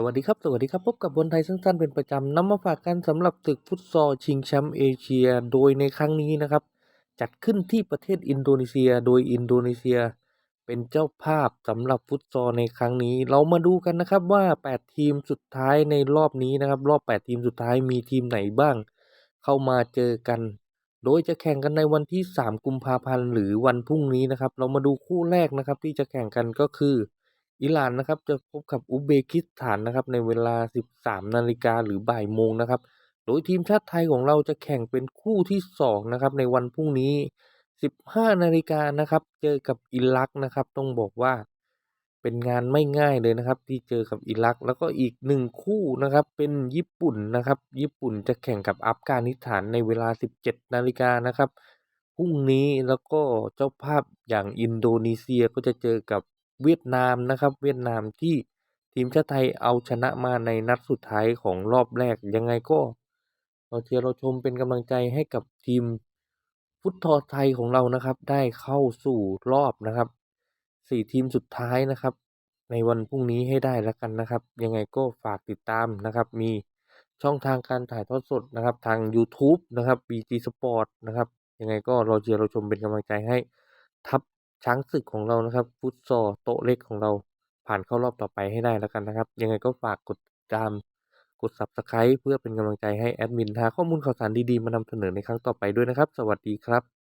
สวัสดีครับ สวัสดีครับ พบกับบอลไทยสั้นๆเป็นประจำนำมาฝากกันสำหรับศึกฟุตซอลชิงแชมป์เอเชีย โดยในครั้งนี้นะครับ จัดขึ้นที่ประเทศอินโดนีเซีย โดยอินโดนีเซีย เป็นเจ้าภาพสำหรับฟุตซอลในครั้งนี้ เรามาดูกันนะครับว่า 8 ทีมสุดท้ายในรอบนี้นะครับ รอบ 8 ทีมสุดท้ายมีทีมไหนบ้าง เข้ามาเจอกัน โดยจะแข่งกันในวันที่ 3 กุมภาพันธ์หรือวันพรุ่งนี้นะครับ เรามาดูคู่แรกนะครับที่จะแข่งกันก็คือ อิหร่านนะครับจะพบกับอุเบกิสถานนะครับในเวลา 13 นาฬิกาหรือบ่ายโมงนะครับ โดยทีมชาติไทยของเราจะแข่งเป็นคู่ที่2นะครับในวันพรุ่งนี้ 15 นาฬิกานะครับ เจอกับอิรักนะครับ ต้องบอกว่าเป็นงานไม่ง่ายเลยนะครับ ที่เจอกับอิรัก แล้วก็อีกหนึ่งคู่นะครับ เป็นญี่ปุ่นนะครับ ญี่ปุ่นจะแข่งกับอัฟกานิสถานในเวลา 17 นาฬิกานะครับพรุ่งนี้แล้วก็เจ้าภาพอย่างอินโดนีเซียก็จะเจอกับ เวียดนามนะครับ เวียดนามที่ทีมชาติไทยเอาชนะมาในนัดสุดท้ายของรอบแรกยังไงก็เราเชียร์เราชมเป็นกำลังใจให้กับทีมฟุตซอไทยของเรานะครับ ได้เข้าสู่รอบนะครับสี่ทีมสุดท้ายนะครับ ในวันพรุ่งนี้ให้ได้แล้วกันนะครับ ยังไงก็ฝากติดตามนะครับ มีช่องทางการถ่ายทอดสดนะครับ ทาง YouTube นะครับ BG Sport นะครับ ยังไงก็เราเชียร์เราชมเป็นกำลังใจให้ทัพ ช้างศึกของเรานะครับ ฟุตซอลโต๊ะเล็กของเราผ่านเข้ารอบต่อไปให้ได้แล้วกันนะครับ ยังไงก็ฝากกดติดามกด Subscribe เพื่อเป็นกำลังใจให้แอดมินหาข้อมูลข่าวสารดีๆ มานำเสนอในครั้งต่อไปด้วยนะครับ สวัสดีครับ